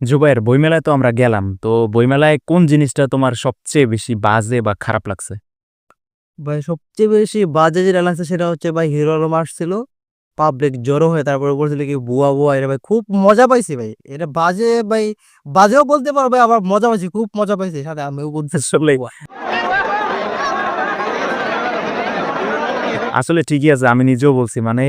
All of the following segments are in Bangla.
জুবাইর বইমেলায় তো আমরা গেলাম তো বইমেলায় কোন জিনিসটা তোমার সবচেয়ে বেশি বাজে বা খারাপ লাগছে? ভাই সবচেয়ে বেশি বাজে যেটা লাগছে সেটা হচ্ছে ভাই হিরো আলম আসছিল পাবলিক জড়ো হয়ে তারপরে বলছিল কি বুয়া বুয়া এটা ভাই খুব মজা পাইছি ভাই এটা বাজে ভাই বাজেও বলতে পারবে আবার মজা পাইছি খুব মজা পাইছি সাথে আমিও বলতে আসলে আসলে ঠিকই আছে আমি নিজেও বলছি মানে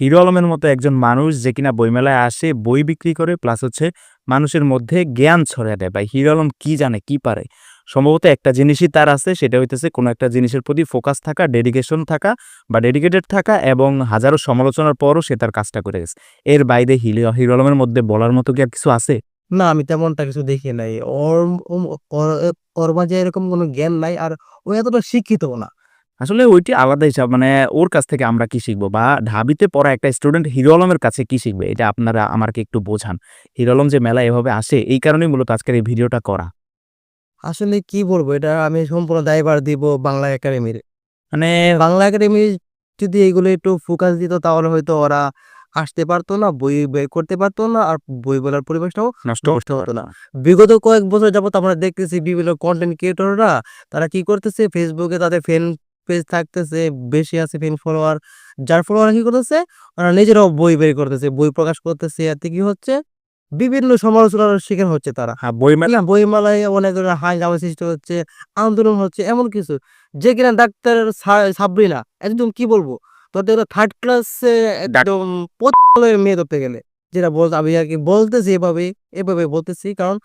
হিরো আলমের মতো একজন মানুষ যে কিনা বইমেলায় আসে, বই বিক্রি করে প্লাস হচ্ছে মানুষের মধ্যে জ্ঞান ছড়িয়ে দেয়। বা হিরো আলম কি জানে, কি পারে? সম্ভবত একটা জিনিসই তার আছে, সেটা হইতেছে কোনো একটা জিনিসের প্রতি ফোকাস থাকা ডেডিকেশন থাকা বা ডেডিকেটেড থাকা এবং হাজারো সমালোচনার পরও সে তার কাজটা করে গেছে। এর বাইরে হিরো হিরো আলমের মধ্যে বলার মতো কি আর কিছু আছে? না, আমি তেমনটা কিছু দেখি নাই। ওর, ওর- মাঝে এরকম কোনো জ্ঞান নাই আর ও এতটা শিক্ষিত না। আসলে ওইটি আলাদা হিসাব মানে ওর কাছ থেকে আমরা কি শিখব? বা ঢাবিতে পড়া একটা স্টুডেন্ট হিরো আলমের কাছে কি শিখবে? এটা আপনারা আমাকে একটু বোঝান। হিরো আলম যে মেলা এভাবে আসে এই কারণেই মূলত আজকের এই ভিডিওটা করা। আসলে কি বলব? এটা আমি সম্পূর্ণ দায়ভার দিব বাংলা একাডেমির। মানে বাংলা একাডেমি যদি এগুলো একটু ফোকাস দিত তাহলে হয়তো ওরা আসতে পারতো না বই বের করতে পারতো না আর বই বলার পরিবেশটাও নষ্ট করতে হতো না। বিগত কয়েক বছর যাবত আমরা দেখতেছি বিভিন্ন কন্টেন্ট ক্রিয়েটররা তারা কি করতেছে? ফেসবুকে তাদের ফ্যান পেজ থাকতেছে বেশি আছে ফ্যান ফলোয়ার যার ফলোয়ার কি করতেছে? ওরা নিজেরাও বই বের করতেছে বই প্রকাশ করতেছে। এতে কি হচ্ছে? বিভিন্ন সমালোচনার শিকার হচ্ছে তারা। হ্যাঁ বইমেলা না বইমেলায় অনেক ধরনের হাই জামা সৃষ্টি হচ্ছে আন্দোলন হচ্ছে এমন কিছু। যে কিনা ডাক্তার সাবরিনা একদম কি বলব? তোদের থার্ড ক্লাসে একদম মেয়ে ধরতে গেলে। যেটা বলতে আমি আর কি বলতেছি এভাবে এভাবে বলতেছি। কারণ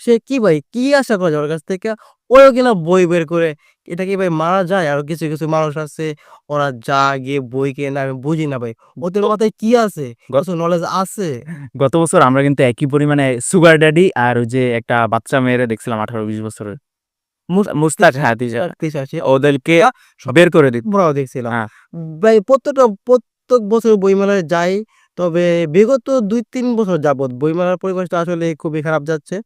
সে কি ভাই? কি আশা করা যায় ওর কাছ থেকে? ওও কিনা বই বের করে এটা কি ভাই মারা যায়? আর কিছু কিছু মানুষ আছে ওরা যা গিয়ে বই কেনে আমি বুঝি না ভাই। ওদের মাথায় কি আছে? কিছু নলেজ আছে? গত বছর আমরা কিন্তু একই পরিমাণে সুগার ড্যাডি আর ওই যে একটা বাচ্চা মেয়েরে দেখছিলাম আঠারো বিশ বছরের। মুস্তাক তিশা। তিশা ওদেরকে বের করে দিত। আমরাও দেখছিলাম। ভাই প্রত্যেকটা প্রত্যেক বছর বইমেলায় যাই তবে বিগত দুই তিন বছর যাবত বইমেলার পরিবেশটা আসলে খুবই খারাপ যাচ্ছে।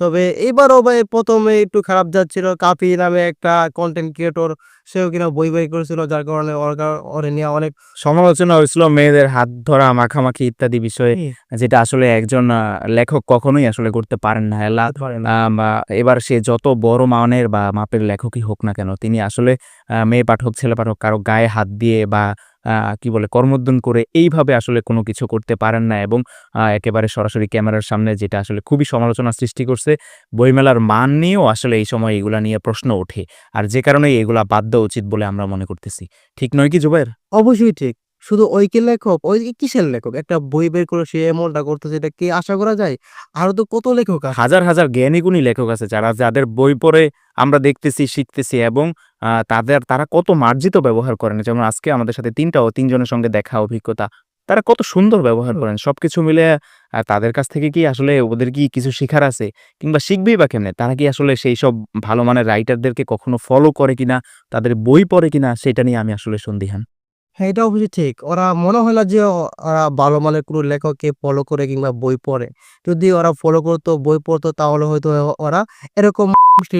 তবে এবারও ভাই প্রথমে একটু খারাপ যাচ্ছিল। কাপি নামে একটা কন্টেন্ট ক্রিয়েটর সেও কিনা বই বই করেছিল যার কারণে ওর নিয়ে অনেক সমালোচনা হয়েছিল মেয়েদের হাত ধরা মাখামাখি ইত্যাদি বিষয়ে যেটা আসলে একজন লেখক কখনোই আসলে করতে পারেন না। এবার সে যত বড় মানের বা মাপের লেখকই হোক না কেন তিনি আসলে মেয়ে পাঠক ছেলে পাঠক কারও গায়ে হাত দিয়ে বা কি বলে কর্মোদ্যম করে এইভাবে আসলে কোনো কিছু করতে পারেন না এবং একেবারে সরাসরি ক্যামেরার সামনে যেটা আসলে খুবই সমালোচনা সৃষ্টি করছে, বইমেলার মান নিয়েও আসলে এই সময় এগুলা নিয়ে প্রশ্ন ওঠে। আর যে কারণে এগুলা বাদ দেওয়া উচিত বলে আমরা মনে করতেছি। ঠিক নয় কি জুবাইর অবশ্যই ঠিক। শুধু ওই কি লেখক? ওই কিসের লেখক? একটা বই বের করে সে এমনটা করতেছে এটা কি আশা করা যায়? আরও তো কত লেখক আছে। হাজার হাজার জ্ঞানী গুণী লেখক আছে যারা যাদের বই পড়ে আমরা দেখতেছি শিখতেছি এবং তাদের তারা কত মার্জিত ব্যবহার করেন। যেমন আজকে আমাদের সাথে তিনটা ও তিনজনের সঙ্গে দেখা অভিজ্ঞতা তারা কত সুন্দর ব্যবহার। করেন। সবকিছু মিলে তাদের কাছ থেকে কি আসলে ওদের কি কিছু শেখার আছে? কিংবা শিখবেই বা কেমনে? তারা কি আসলে সেই সব ভালো মানের রাইটারদেরকে কখনো ফলো করে কিনা? তাদের বই পড়ে কিনা? সেটা নিয়ে আমি আসলে সন্দিহান। হ্যাঁ এটা অবশ্যই ঠিক। ওরা মনে হয় না যে ওরা ভালো মানের কোনো লেখককে ফলো করে কিংবা বই পড়ে। যদি ওরা ফলো করতো বই পড়তো তাহলে হয়তো ওরা এরকম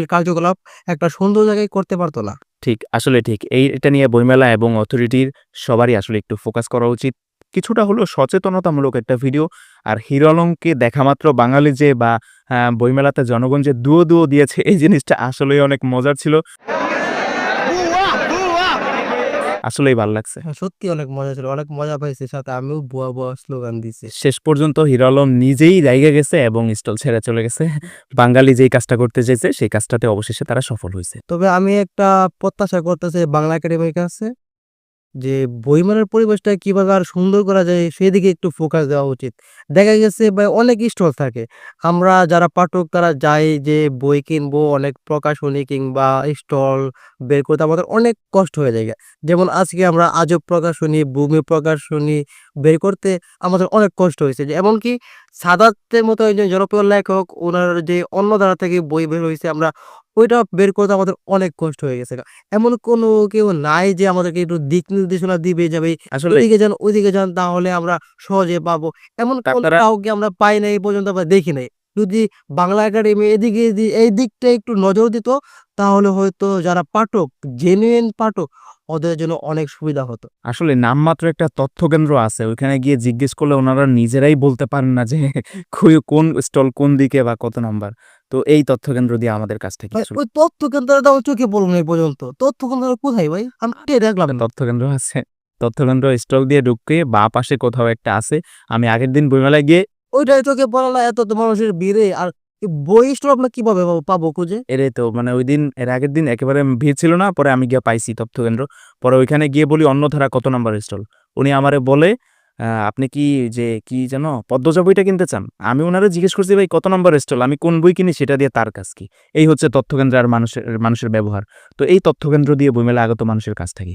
কার্যকলাপ একটা সুন্দর জায়গায় করতে পারতো না। ঠিক আসলে ঠিক। এই এটা নিয়ে বইমেলা এবং অথরিটির সবারই আসলে একটু ফোকাস করা উচিত। কিছুটা হলো সচেতনতামূলক একটা ভিডিও আর হিরো দেখা মাত্র বাঙালি যে বা বইমেলাতে জনগণ যে দুয়ো, দুয়ো দিয়েছে এই জিনিসটা আসলেই অনেক মজার ছিল। আসলেই ভালো লাগছে। হ্যাঁ, সত্যি অনেক মজা ছিল। অনেক মজা পাইছে। সাথে আমিও বুয়া বুয়া স্লোগান দিছি শেষ পর্যন্ত হিরো আলম নিজেই জায়গা গেছে এবং স্টল ছেড়ে চলে গেছে। বাঙালি যেই কাজটা করতে চাইছে সেই কাজটাতে অবশেষে তারা সফল হয়েছে। তবে আমি একটা প্রত্যাশা করতেছি বাংলা একাডেমির কাছে। যে বইমেলার পরিবেশটা কীভাবে আর সুন্দর করা যায় সেদিকে একটু ফোকাস দেওয়া উচিত। দেখা গেছে বা অনেক স্টল থাকে। আমরা যারা পাঠক তারা যাই যে বই কিনবো, অনেক প্রকাশনী কিংবা স্টল বের করতে আমাদের অনেক কষ্ট হয়ে যায়। যেমন আজকে আমরা আজব প্রকাশনী, ভূমি প্রকাশনী বের করতে আমাদের অনেক কষ্ট হয়েছে। এমনকি সাদাতের মতো একজন জনপ্রিয় লেখক, ওনার যে অন্য ধারা থেকে বই বের হয়েছে, আমরা ওইটা বের করতে আমাদের অনেক কষ্ট হয়ে গেছে। এমন কোনো কেউ নাই যে আমাদেরকে একটু দিক নির্দেশনা দিবে যাবে আসলে ওইদিকে যান ওইদিকে যান তাহলে আমরা সহজে পাবো। এমন কাউকে আমরা পাই নাই এই পর্যন্ত আমরা দেখি নাই। যদি বাংলা একাডেমি এদিকে এই দিকটা একটু নজর দিত তাহলে হয়তো যারা পাঠক জেনুইন পাঠক ওদের জন্য অনেক সুবিধা হতো। আসলে নামমাত্র একটা তথ্য কেন্দ্র আছে ওইখানে গিয়ে জিজ্ঞেস করলে ওনারা নিজেরাই বলতে পারেন না যে কোন স্টল কোন দিকে বা কত নাম্বার? তো এই তথ্য কেন্দ্র দিয়ে আমাদের কাছ থেকে ওই তথ্য কেন্দ্রটা তো আমার চোখে পড়ল না এই পর্যন্ত। তথ্য কেন্দ্র কোথায় ভাই? আমি দেখলাম তথ্য কেন্দ্র আছে। তথ্য কেন্দ্র স্টল দিয়ে ঢুকে বা পাশে কোথাও একটা আছে। আমি আগের দিন বইমেলায় গিয়ে ওইটাই চোখে পড়ল এত তো মানুষের ভিড়ে। আর বই স্টোর আমরা কীভাবে পাবো- খুঁজে? এরে তো মানে ওই দিন এর আগের দিন একেবারে ভিড় ছিল না পরে আমি গিয়ে পাইছি তথ্য কেন্দ্র পরে ওইখানে গিয়ে বলি অন্যধারা কত নাম্বার স্টল? উনি আমারে বলে আপনি কি যে, কি যেন পদ্মজা বইটা কিনতে চান? আমি ওনারা জিজ্ঞেস করছি, ভাই, কত নম্বর স্টল? আমি কোন বই কিনি সেটা দিয়ে তার কাজ কি? এই হচ্ছে তথ্যকেন্দ্র আর মানুষের মানুষের ব্যবহার। তো এই তথ্যকেন্দ্র দিয়ে বইমেলা আগত মানুষের কাছ থেকে।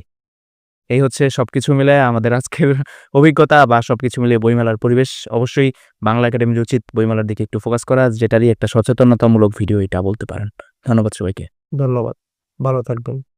এই হচ্ছে সবকিছু মিলে আমাদের আজকের অভিজ্ঞতা বা সবকিছু মিলে বইমেলার পরিবেশ। অবশ্যই বাংলা একাডেমির উচিত বইমেলার দিকে একটু ফোকাস করা, যেটারই একটা সচেতনতামূলক ভিডিও এটা বলতে পারেন। ধন্যবাদ সবাইকে। ধন্যবাদ। ভালো থাকবেন।